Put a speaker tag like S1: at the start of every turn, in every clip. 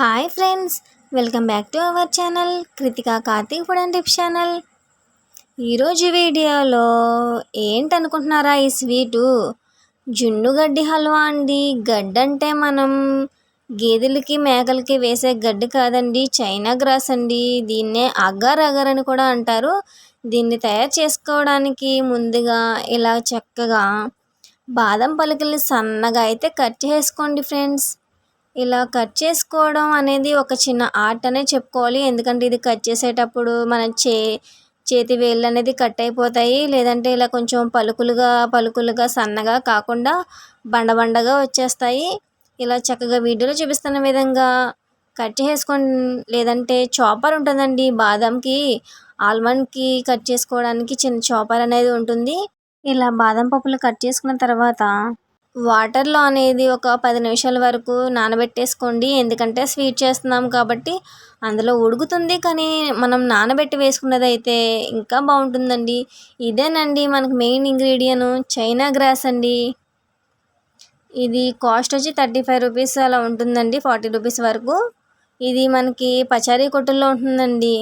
S1: Hi friends welcome back to our channel Kritika Karthik food and tips channel ఈరోజు వీడియోలో ఏంటనుకుంటున్నారా ఈ sweet జున్ను గడ్డి హల్వా అండి. గడ్డంటే అంటే మనం గేదెలకి మేకలకి వేసే గడ్డి కాదండి చైనా గ్రాస్ అండి. దీన్నే అగర్ అగర్ అని కూడా అంటారు. దీన్ని తయారు చేసుకోవడానికి ముందుగా ఇలా చక్కగా బాదం పలుకుల్ని సన్నగా అయితే కట్ చేసుకోండి ఫ్రెండ్స్ ఇలా కట్ చేసుకోవడం అనేది ఒక చిన్న ఆర్ట్ అనే చెప్పుకోవాలి. ఎందుకంటే ఇది కట్ చేసేటప్పుడు మన చే చేతి వేళ్ళు అనేది కట్ అయిపోతాయి. లేదంటే ఇలా కొంచెం పలుకులుగా పలుకులుగా సన్నగా కాకుండా బండ బండగా వచ్చేస్తాయి. ఇలా చక్కగా వీడియోలో చూపిస్తున్న విధంగా కట్ చేసుకొని లేదంటే చాపర్ ఉంటుందండి బాదంకి. ఆల్మండ్కి కట్ చేసుకోవడానికి చిన్న చాపర్ అనేది ఉంటుంది. ఇలా బాదం పప్పులు కట్ చేసుకున్న తర్వాత వాటర్లో అనేది ఒక పది నిమిషాల వరకు నానబెట్టేసుకోండి. ఎందుకంటే స్వీట్ చేస్తున్నాం కాబట్టి అందులో ఉడుకుతుంది కానీ మనం నానబెట్టి వేసుకున్నది అయితే ఇంకా బాగుంటుందండి. ఇదేనండి మనకు మెయిన్ ఇంగ్రీడియంట్ చైనా గ్రాస్ అండి. ఇది కాస్ట్ వచ్చి థర్టీ ఫైవ్ రూపీస్ అలా ఉంటుందండి ఫార్టీ రూపీస్ వరకు. ఇది మనకి పచారీ కొట్టుల్లో ఉంటుందండి.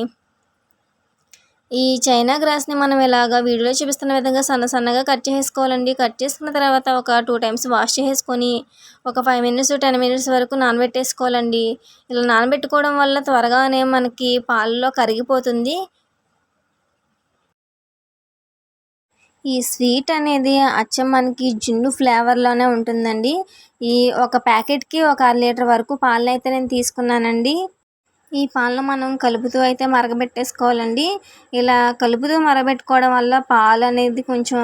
S1: ఈ చైనా గ్రాస్ని మనం ఇలాగ వీడియోలో చూపిస్తున్న విధంగా సన్న సన్నగా కట్ చేసుకోవాలండి కట్ చేసుకున్న తర్వాత ఒక టూ టైమ్స్ వాష్ చేసుకొని ఒక ఫైవ్ మినిట్స్ టెన్ మినిట్స్ వరకు నానబెట్టేసుకోవాలండి. ఇలా నానబెట్టుకోవడం వల్ల త్వరగానే మనకి పాలలో కరిగిపోతుంది. ఈ స్వీట్ అనేది అచ్చం మనకి జున్ను ఫ్లేవర్లోనే ఉంటుందండి. ఈ ఒక ప్యాకెట్కి ఒక అర లీటర్ వరకు పాలనైతే నేను తీసుకున్నానండి. ఈ పాలను మనం కలుపుతూ అయితే మరగబెట్టేసుకోవాలండి. ఇలా కలుపుతూ మరగబెట్టుకోవడం వల్ల పాలు అనేది కొంచెం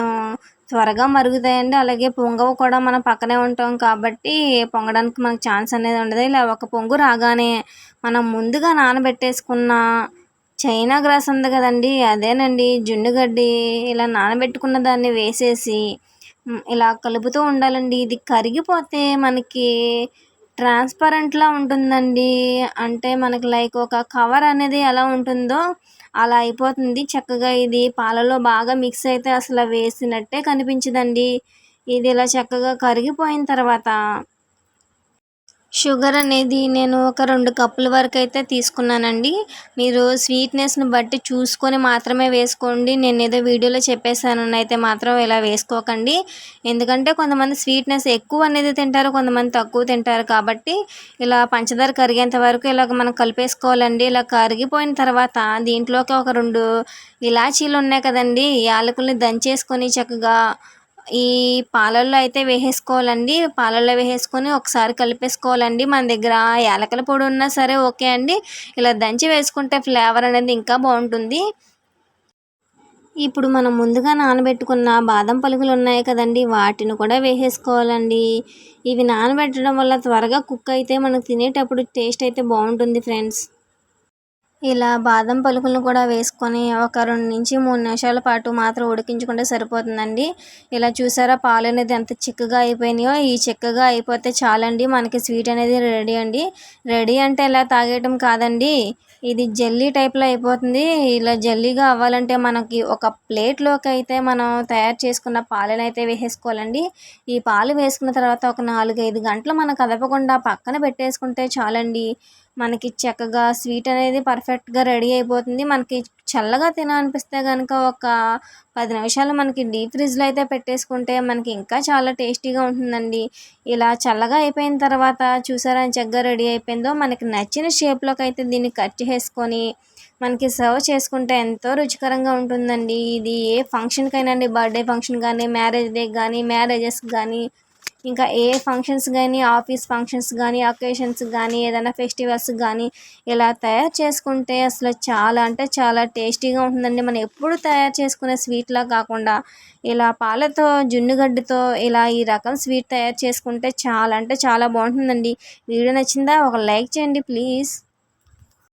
S1: త్వరగా మరుగుతాయండి. అలాగే పొంగవ కూడా మనం పక్కనే ఉంటాం కాబట్టి పొంగడానికి మనకు ఛాన్స్ అనేది ఉండదు. ఇలా ఒక పొంగు రాగానే మనం ముందుగా నానబెట్టేసుకున్న చైనా గ్రాస్ ఉంది కదండి అదేనండి. జున్నుగడ్డి ఇలా నానబెట్టుకున్న దాన్ని వేసేసి ఇలా కలుపుతూ ఉండాలండి. ఇది కరిగిపోతే మనకి ట్రాన్స్పరెంట్లా ఉంటుందండి. అంటే మనకి లైక్ ఒక కవర్ అనేది ఎలా ఉంటుందో అలా అయిపోతుంది. చక్కగా ఇది పాలలో బాగా మిక్స్ అయితే అసలు వేసినట్టే కనిపించదండి. ఇది ఇలా చక్కగా కరిగిపోయిన తర్వాత షుగర్ అనేది నేను ఒక రెండు కప్పుల వరకు అయితే తీసుకున్నానండి. మీరు స్వీట్నెస్ని బట్టి చూసుకొని మాత్రమే వేసుకోండి. నేను ఏదో వీడియోలో చెప్పేసాను అయితే మాత్రం ఇలా వేసుకోకండి. ఎందుకంటే కొంతమంది స్వీట్నెస్ ఎక్కువ అనేది తింటారు కొంతమంది తక్కువ తింటారు. కాబట్టి ఇలా పంచదార కరిగేంత వరకు ఇలాగ మనం కలిపేసుకోవాలండి. ఇలా కరిగిపోయిన తర్వాత దీంట్లోకి ఒక రెండు ఇలాచీలు ఉన్నాయి కదండి. యాలకుల్ని దంచేసుకొని చక్కగా ఈ పాలల్లో అయితే వేసేసుకోవాలండి. పాలల్లో వేసేసుకొని ఒకసారి కలిపేసుకోవాలండి. మన దగ్గర యాలకల పొడి ఉన్నా సరే ఓకే అండి. ఇలా దంచి వేసుకుంటే ఫ్లేవర్ అనేది ఇంకా బాగుంటుంది. ఇప్పుడు మనం ముందుగా నానబెట్టుకున్న బాదం పలుకులు ఉన్నాయి కదండి. వాటిని కూడా వేసేసుకోవాలండి. ఇవి నానబెట్టడం వల్ల త్వరగా కుక్ అయితే మనకు తినేటప్పుడు టేస్ట్ అయితే బాగుంటుంది ఫ్రెండ్స్. ఇలా బాదం పలుకులను కూడా వేసుకొని ఒక రెండు నుంచి మూడు నిమిషాల పాటు మాత్రం ఉడికించుకుంటే సరిపోతుందండి. ఇలా చూసారా పాలు అనేది ఎంత చిక్కగా అయిపోయినాయో ఈ చిక్కగా అయిపోతే చాలండి. మనకి స్వీట్ అనేది రెడీ అండి. రెడీ అంటే ఇలా తాగేయటం కాదండి. ఇది జల్లీ టైప్లో అయిపోతుంది. ఇలా జల్లీగా అవ్వాలంటే మనకి ఒక ప్లేట్లోకి అయితే మనం తయారు చేసుకున్న పాలను అయితే వేసేసుకోవాలండి. ఈ పాలు వేసుకున్న తర్వాత ఒక నాలుగైదు గంటలు మనం కదపకుండా పక్కన పెట్టేసుకుంటే చాలండి. మనకి చక్కగా స్వీట్ అనేది పర్ఫెక్ట్గా రెడీ అయిపోతుంది. మనకి చల్లగా తినాలనిపిస్తే కనుక ఒక పది నిమిషాలు మనకి డీప్ ఫ్రిడ్జ్లో అయితే పెట్టేసుకుంటే మనకి ఇంకా చాలా టేస్టీగా ఉంటుందండి. ఇలా చల్లగా అయిపోయిన తర్వాత చూసారా చక్కగా రెడీ అయిపోయిందో? మనకి నచ్చిన షేప్లోకి అయితే దీన్ని కట్ చేసుకొని మనకి సర్వ్ చేసుకుంటే ఎంతో రుచికరంగా ఉంటుందండి. ఇది ఏ ఫంక్షన్కైనా అండి బర్త్డే ఫంక్షన్ కానీ మ్యారేజ్ డే కానీ మ్యారేజెస్ కానీ ఇంకా ఏ ఫంక్షన్స్ కానీ ఆఫీస్ ఫంక్షన్స్ కానీ అకేషన్స్ కానీ ఏదైనా ఫెస్టివల్స్ కానీ ఇలా తయారు చేసుకుంటే అసలు చాలా అంటే చాలా టేస్టీగా ఉంటుందండి. మనం ఎప్పుడు తయారు చేసుకునే స్వీట్లా కాకుండా ఇలా పాలతో జున్నుగడ్డతో ఇలా ఈ రకం స్వీట్ తయారు చేసుకుంటే చాలా అంటే చాలా బాగుంటుందండి. వీడియో నచ్చిందా ఒక లైక్ చేయండి ప్లీజ్.